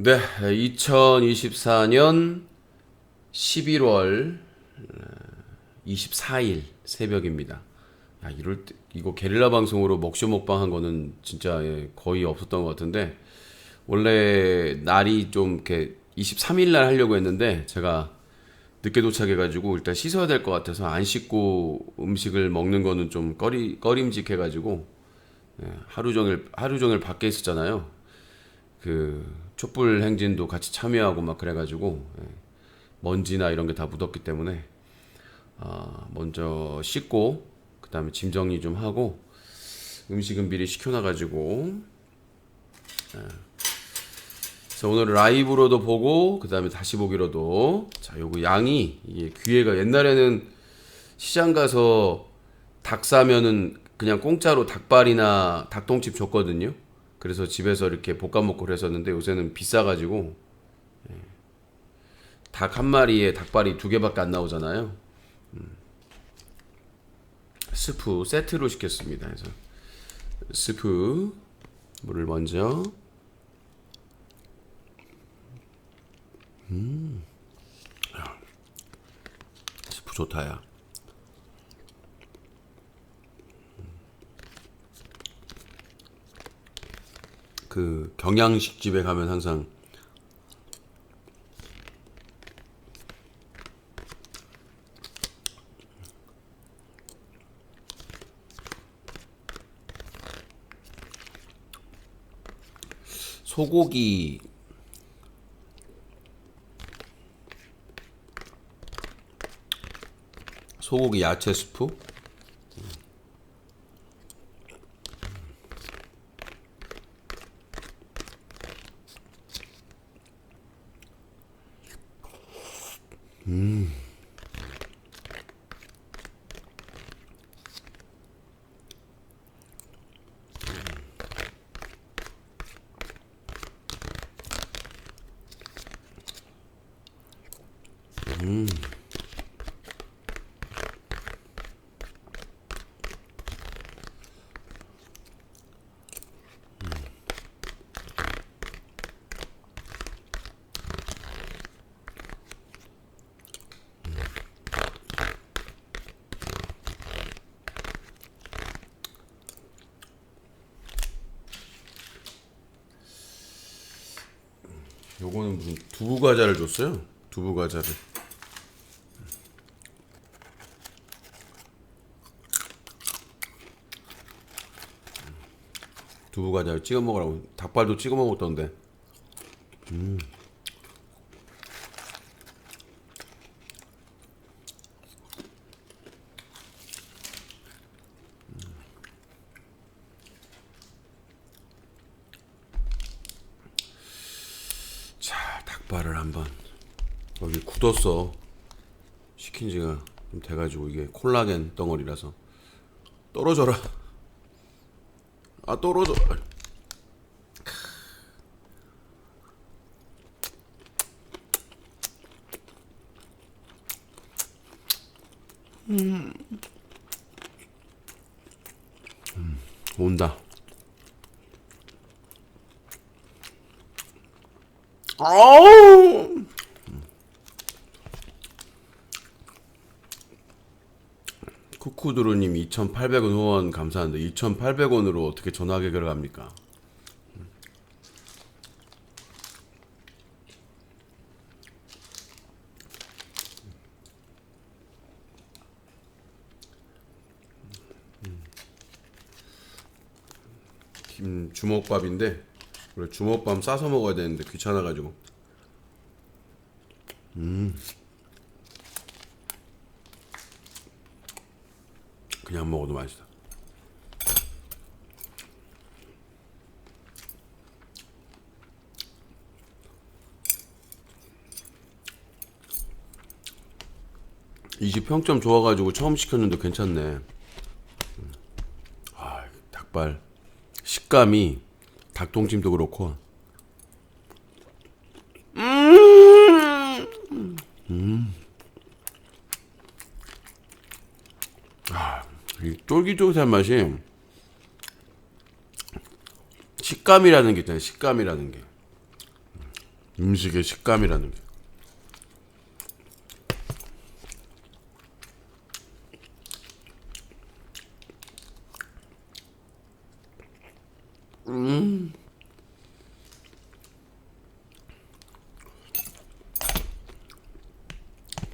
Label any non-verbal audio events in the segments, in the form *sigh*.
네, 2024년 11월 24일 새벽입니다. 야, 이럴 때, 이거 게릴라 방송으로 먹쇼 먹방 한 거는 진짜 예, 거의 없었던 것 같은데 원래 날이 좀 이렇게 23일 날 하려고 했는데 제가 늦게 도착해가지고 일단 씻어야 될 것 같아서 안 씻고 음식을 먹는 거는 좀 꺼리 꺼림직해가지고 예, 하루 종일 하루 종일 밖에 있었잖아요. 그 촛불 행진도 같이 참여하고 막 그래가지고 예, 먼지나 이런 게 다 묻었기 때문에 아, 먼저 씻고 그 다음에 짐 정리 좀 하고 음식은 미리 시켜놔가지고 예. 그래서 오늘 라이브로도 보고 그 다음에 다시 보기로도 자 요거 양이 이게 기회가 옛날에는 시장 가서 닭 사면은 그냥 공짜로 닭발이나 닭똥집 줬거든요. 그래서 집에서 이렇게 볶아 먹고 그랬었는데 요새는 비싸가지고 예. 닭한 마리에 닭발이 두 개밖에 안 나오잖아요. 음. 스프 세트로 시켰습니다. 그래서 스프 물을 먼저 스프 좋다야. 그 경양식 집에 가면 항상 소고기 소고기 야채 스프 요거는 무슨 두부 과자를 줬어요? 두부 과자를. 두부 과자를 찍어 먹으라고 닭발도 찍어 먹었던데. 자, 닭발을 한번 굳었어. 시킨 지가 좀 돼가지고 이게 콜라겐 덩어리라서 떨어져라. 아 떨어져. 음, 온다. 아우! 쿠쿠드루님 2,800원 후원 감사한데 2,800원으로 어떻게 전화계결을 합니까? 김 주먹밥인데 주먹밥 싸서 먹어야 되는데 귀찮아가지고 그냥 먹어도 맛있다. 이집 평점 좋아가지고 처음 시켰는데 괜찮네. 음. 아, 닭발 식감이 닭똥찜도 그렇고. 이 쫄깃쫄깃한 맛이 식감이라는 게 있잖아요. 식감이라는 게. 음식의 식감이라는 게.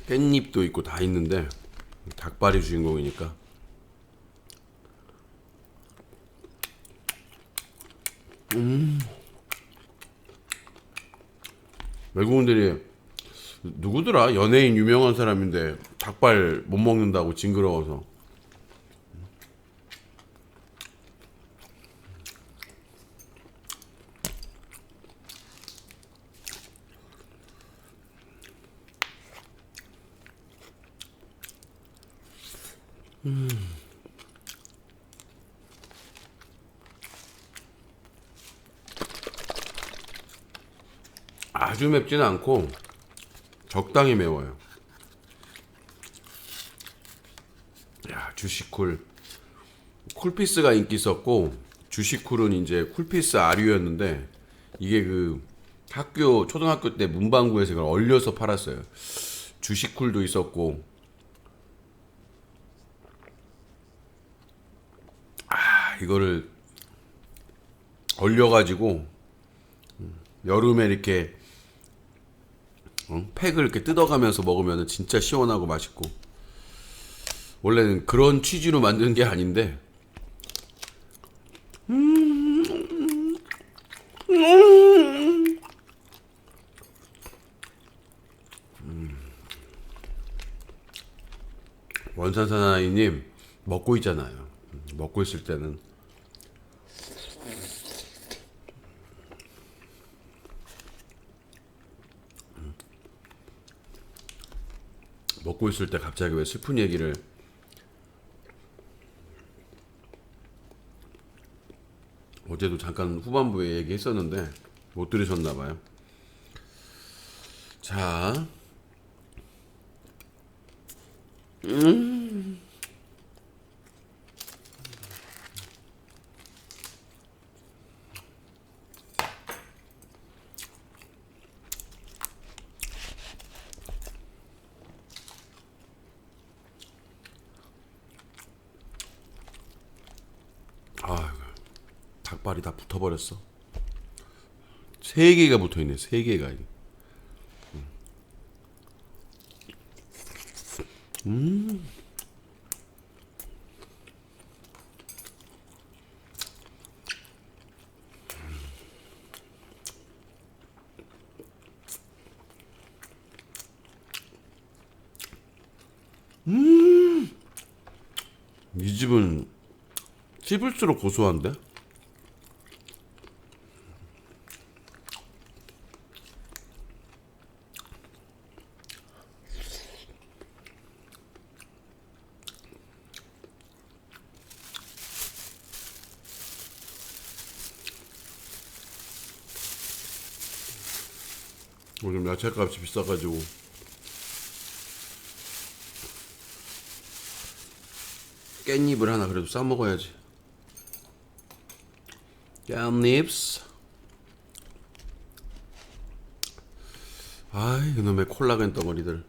깻잎도 있고 다 있는데 닭발이 주인공이니까 외국인들이 누구더라? 연예인 유명한 사람인데 닭발 못 먹는다고 징그러워서 아주 맵지는 않고 적당히 매워요. 야 주시쿨 쿨피스가 인기 있었고 주시쿨은 이제 쿨피스 아류였는데 이게 그 학교 초등학교 때 문방구에서 이걸 얼려서 팔았어요. 주시쿨도 있었고 아 이거를 얼려가지고 여름에 이렇게 어? 팩을 이렇게 뜯어가면서 먹으면 진짜 시원하고 맛있고. 원래는 그런 취지로 만드는 게 아닌데. 원산사나이님 먹고 있잖아요. 먹고 있을 때는 먹고 있을 때 갑자기 왜 슬픈 얘기를 어제도 잠깐 후반부에 얘기했었는데 못 들으셨나 봐요. 자, 아, 닭발이 다 붙어버렸어. 세 개가 붙어 있네. 세 개가. 이 집은 씹을수록 고소한데? 요즘 야채값이 비싸가지고 깻잎을 하나 그래도 싸 먹어야지. 깻잎. 아이 그놈의 콜라겐 덩어리들.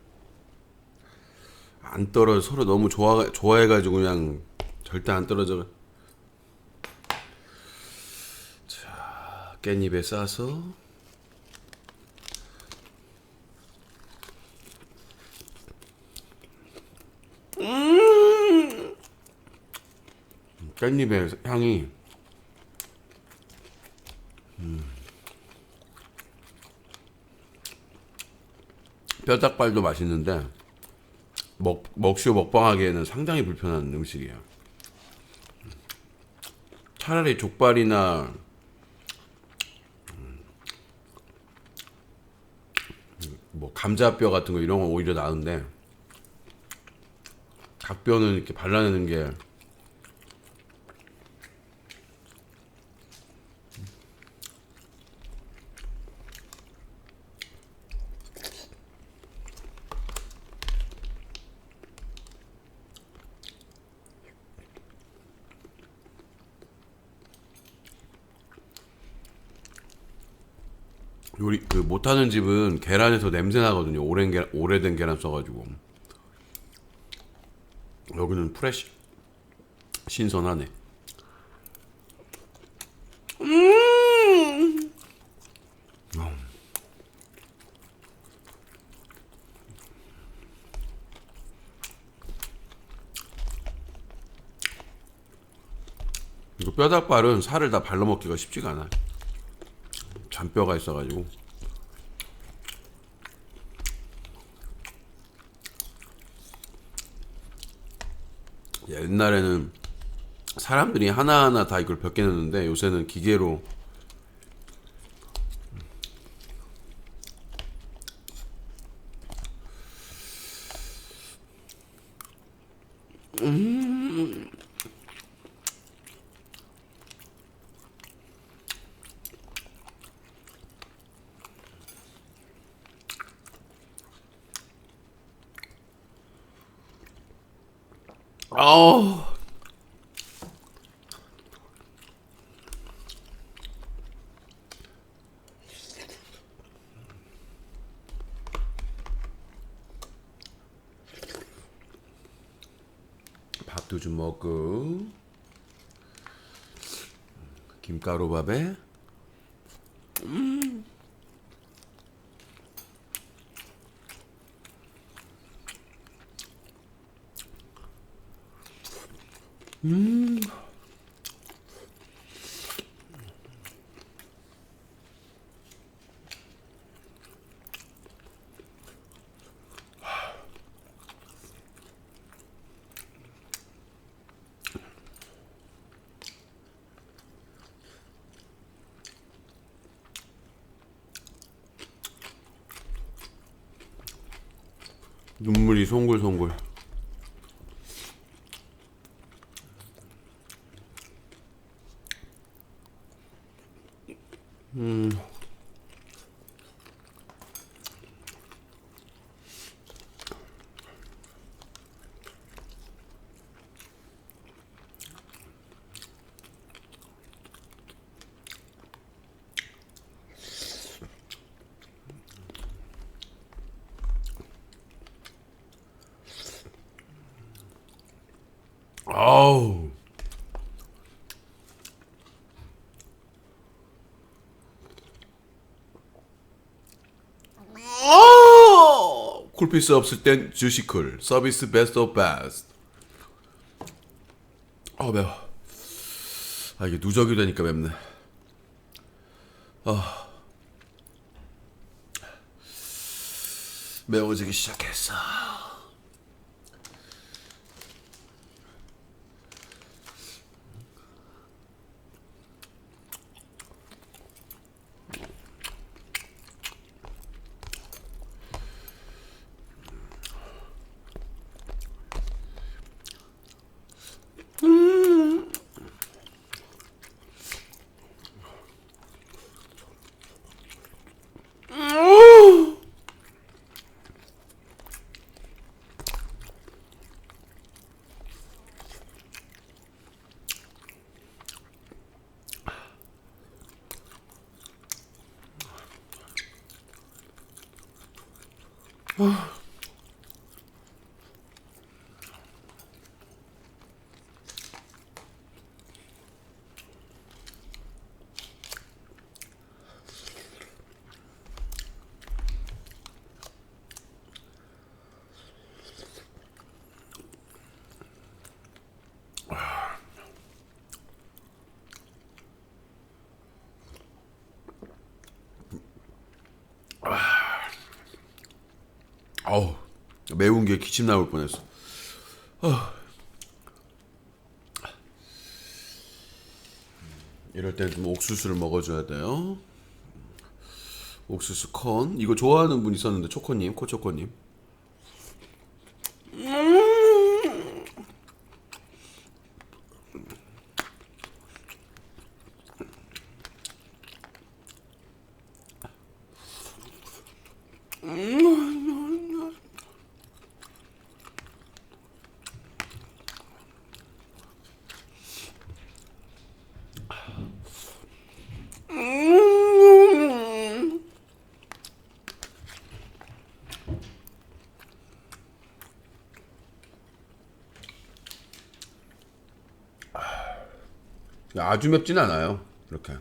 안 떨어 서로 너무 좋아 좋아해가지고 그냥 절대 안 떨어져. 자 깻잎에 싸서 깻잎의 향이 음. 뼈닭발도 맛있는데 먹, 먹쇼 먹방하기에는 상당히 불편한 음식이에요. 차라리 족발이나 음, 뭐 감자뼈 같은 거 이런 건 오히려 나은데 닭뼈는 이렇게 발라내는 게 요리 그 못하는 집은 계란에서 냄새 나거든요. 오랜 계 오래된 계란 써가지고 여기는 프레시 신선하네. 이거 뼈닭발은 살을 다 발라 먹기가 쉽지가 않아. 잔뼈가 있어가지고. 옛날에는 사람들이 하나하나 다 이걸 벗겨냈는데 요새는 기계로 아우. 밥도 좀 먹고. 김가루밥에 눈물이 송골송골 아우. 아! 쿨피스 없을 땐 주시쿨 서비스 베스트 오브 베스트. 아 매워. 아 이게 누적이 되니까 맵네. 아. 매워지기 시작했어 아우 매운 게 기침 나올 뻔했어. 아. 이럴 때 좀 옥수수를 먹어줘야 돼요. 옥수수 콘 이거 좋아하는 분 있었는데 초코님 코초코님. 아주 맵진 않아요. 이렇게.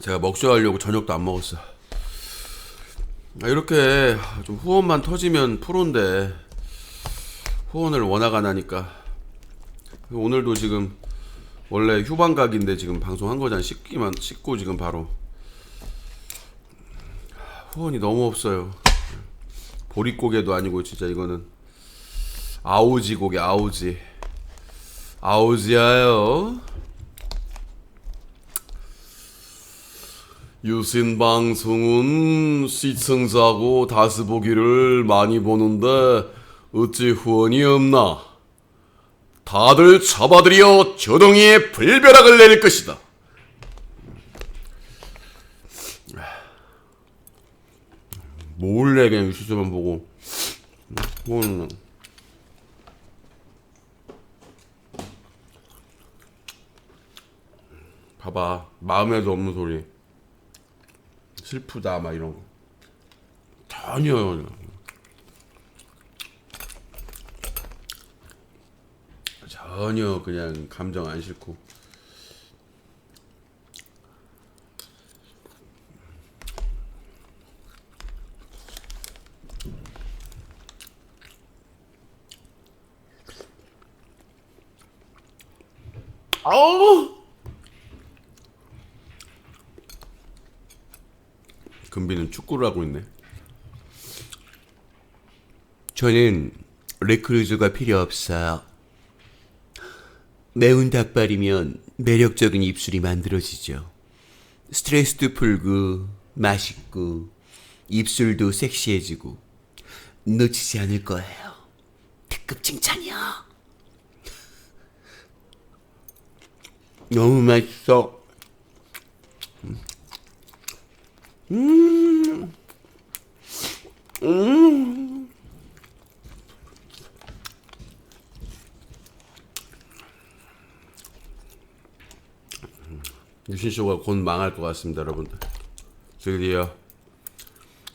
제가 먹쇼하려고 저녁도 안 먹었어. 아, 이렇게 좀 후원만 터지면 프로인데 후원을 워낙 안 하니까 오늘도 지금 원래 휴방각인데 지금 방송한 거잖아 씻기만 씻고 지금 바로 후원이 너무 없어요 보릿고개도 아니고 진짜 이거는 아오지 고개 아오지 아오지야요 유신 방송은 시청자고 다시 보기를 많이 보는데 어찌 후원이 없나? 다들 잡아들여 조동이의 불벼락을 내릴 것이다. 몰래 그냥 유시조만 보고 후원 봐봐. 마음에도 없는 소리. 슬프다 막 이런 거. 전혀 전혀. 그냥 감정 안 싫고. 아우 금비는 축구를 하고 있네. 저는 레크루즈가 필요 없어요. 매운 닭발이면 매력적인 입술이 만들어지죠. 스트레스도 풀고 맛있고 입술도 섹시해지고 놓치지 않을 거예요. 특급 칭찬이요. 너무 맛있어. 유신쇼가 곧 망할 것 같습니다, 여러분들. 드디어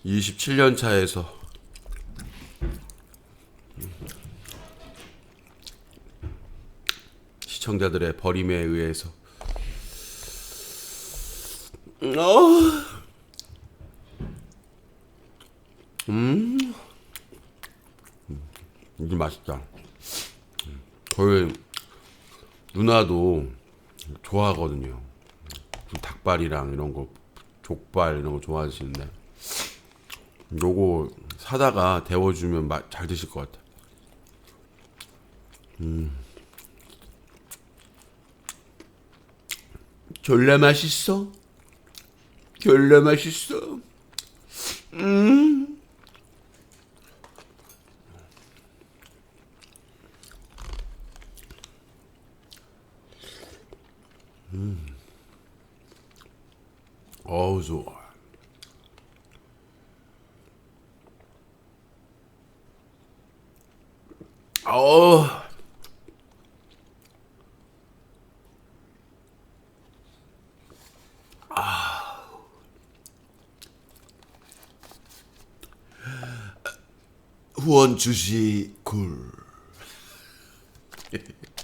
27년 차에서 시청자들의 버림에 의해서 어. 음, 이게 맛있다. 저희 누나도 좋아하거든요. 그 닭발이랑 이런 거 족발 이런 거 좋아하시는데 요거 사다가 데워주면 마, 잘 드실 것 같아. 졸라 맛있어. 졸라 맛있어. 어우 좋아. 어우. 후원 주시 굴. *laughs*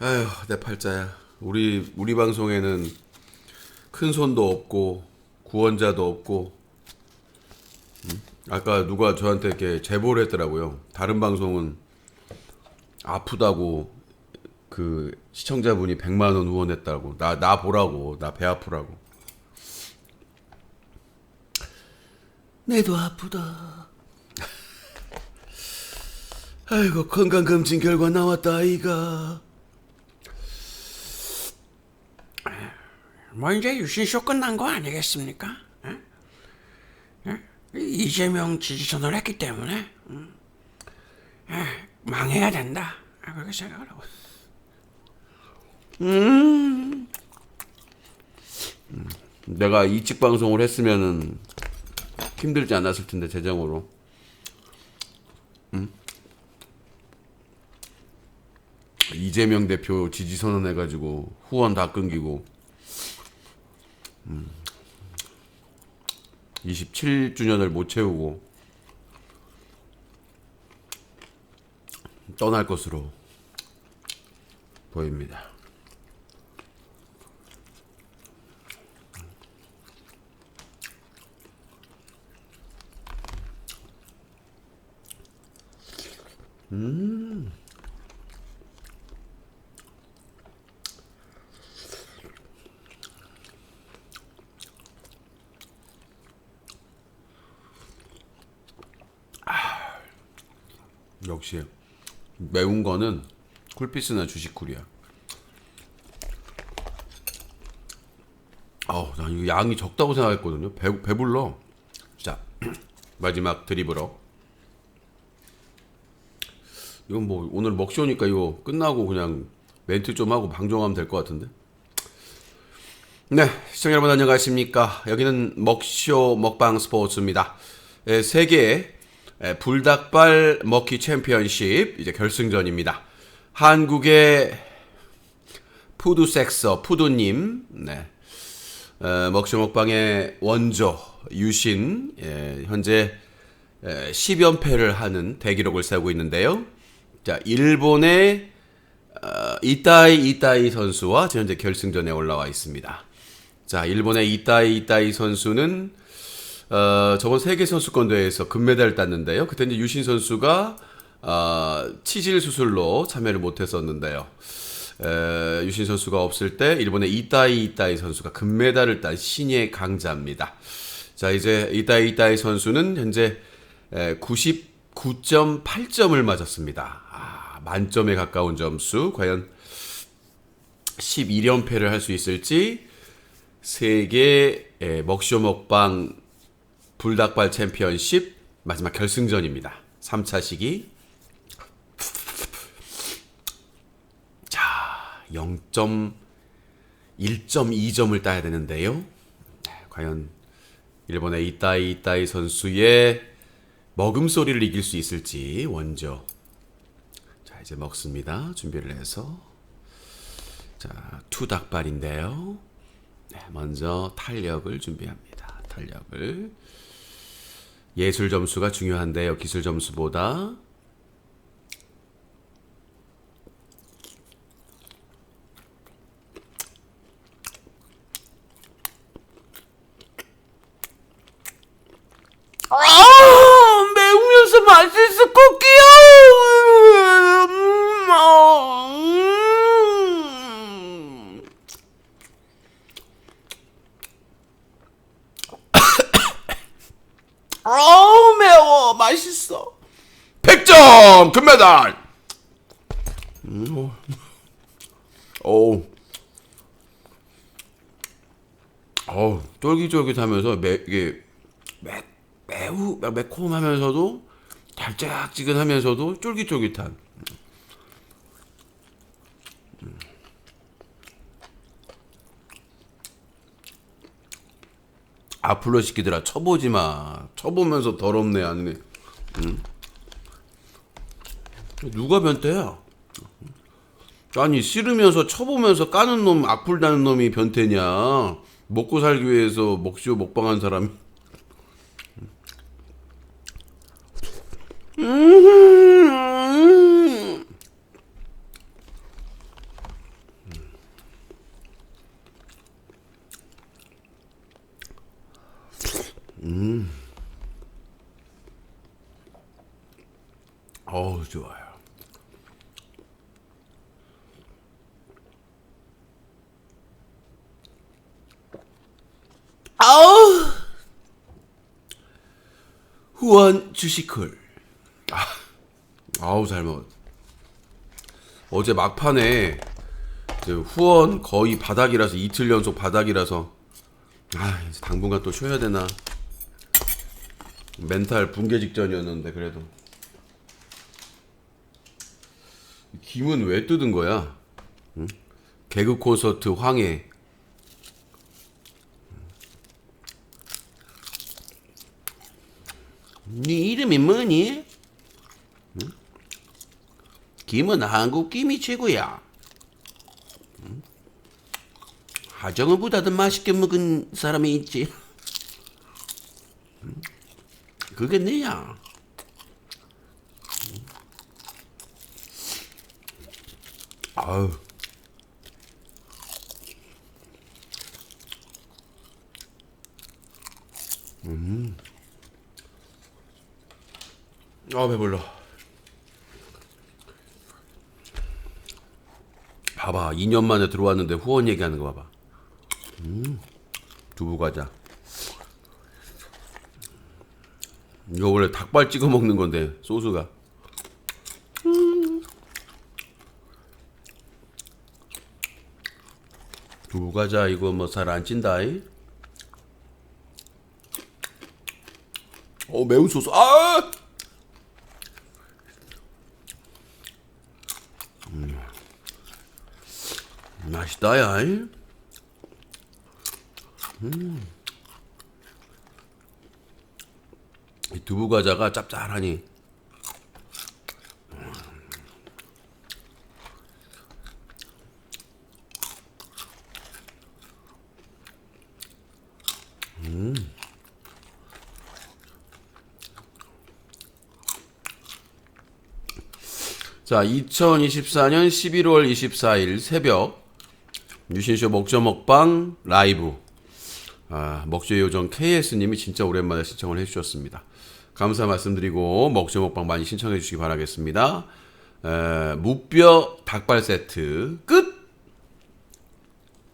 아휴 내 팔자야. 우리 우리 방송에는 큰 손도 없고 구원자도 없고. 음? 아까 누가 저한테 이렇게 제보를 했더라고요. 다른 방송은 아프다고 그 시청자분이 100만 원 후원했다고 나 나 보라고 나 배 아프라고. 내도 아프다. *laughs* 아이고 건강검진 결과 나왔다 아이가. 뭐 이제 유신쇼 끝난 거 아니겠습니까? 예? 예? 이재명 지지선을 했기 때문에 음. 예, 망해야 된다 아, 그렇게 생각을 하고 내가 이직 방송을 했으면은 힘들지 않았을 텐데 재정으로. 음? 이재명 대표 지지 선언해가지고 후원 다 끊기고. 음. 27주년을 못 채우고. 떠날 것으로 보입니다. 역시 매운 거는 쿨피스나 주식쿨이야. 아우, 난 이거 양이 적다고 생각했거든요. 배, 배불러. 자, *clears throat* 마지막 드립으로. 이건 뭐 오늘 먹쇼니까 이거 끝나고 그냥 멘트 좀 하고 방종하면 될 것 같은데. 네, 시청자 여러분 안녕하십니까? 여기는 먹쇼 먹방 스포츠입니다. 예, 세계 예, 불닭발 먹기 챔피언십 이제 결승전입니다. 한국의 푸드 섹서 푸드님, 네, 어, 먹쇼 먹방의 원조 유신 예, 현재 에, 10연패를 하는 대기록을 세우고 있는데요. 자, 일본의 어, 이따이 이따이 선수와 현재 결승전에 올라와 있습니다. 자, 일본의 이따이 이따이 선수는 어, 저번 세계 선수권 대회에서 금메달을 땄는데요. 그때 이제 유신 선수가 어, 치질 수술로 참여를 못했었는데요. 에, 유신 선수가 없을 때 일본의 이따이 이따이 선수가 금메달을 딴 신의 강자입니다. 자 이제 이따이 이따이 선수는 현재 99.8점을 맞았습니다. 아, 만점에 가까운 점수. 과연 11연패를 할 수 있을지 세계 에, 먹쇼 먹방 불닭발 챔피언십 마지막 결승전입니다. 3차 시기. 자, 0.1.2점을 따야 되는데요. 네, 과연 일본의 이따이 이따이 선수의 먹음 소리를 이길 수 있을지 원조. 자, 이제 먹습니다. 준비를 해서. 자, 투닭발인데요. 네, 먼저 탄력을 준비합니다. 탄력을. 예술 점수가 중요한데요. 기술 점수보다. 아, 매우면서 맛있을 꼭기요. 음, 어, 음. 아우 매워 맛있어 100점 금메달. 음, 오. 어우, 쫄깃쫄깃하면서 매, 이게 매, 매우 매- 매콤하면서도 달짝지근하면서도 쫄깃쫄깃한. 음. 앞으로 시키더라 쳐보지 마. 쳐보면서 더럽네 아니네. 누가 변태야? 아니 싫으면서 쳐보면서 까는 놈 악플 다는 놈이 변태냐? 먹고 살기 위해서 먹쇼 먹방한 사람이. 어우 좋아요. 아우 후원 주식쿨 아우 잘 먹었. 어제 막판에 후원 거의 바닥이라서 이틀 연속 바닥이라서 아 이제 당분간 또 쉬어야 되나. 멘탈 붕괴 직전이었는데 그래도 김은 왜 뜯은 거야? 응? 개그 콘서트 황해 네 이름이 뭐니? 응? 김은 한국 김이 최고야. 응? 하정우보다도 맛있게 먹은 사람이 있지. 응? 그게 내야. 아유. 음. 아 배불러. 봐봐, 2년 만에 들어왔는데 후원 얘기하는 거 봐봐. 음, 두부 과자. 이거 원래 닭발 찍어 먹는 건데 소스가. 두부 과자 이거 뭐살안 찐다. 이? 어 매운 소스. 아! 음. 맛있다 야. 이? 이 두부 과자가 짭짤하니 자, 2024년 11월 24일 새벽 유신쇼 먹죠 먹방 라이브 아, 먹죠 요정 KS님이 진짜 오랜만에 신청을 해주셨습니다. 감사 말씀드리고 먹죠 먹방 많이 신청해 주시기 바라겠습니다. 에, 무뼈 닭발 세트 끝.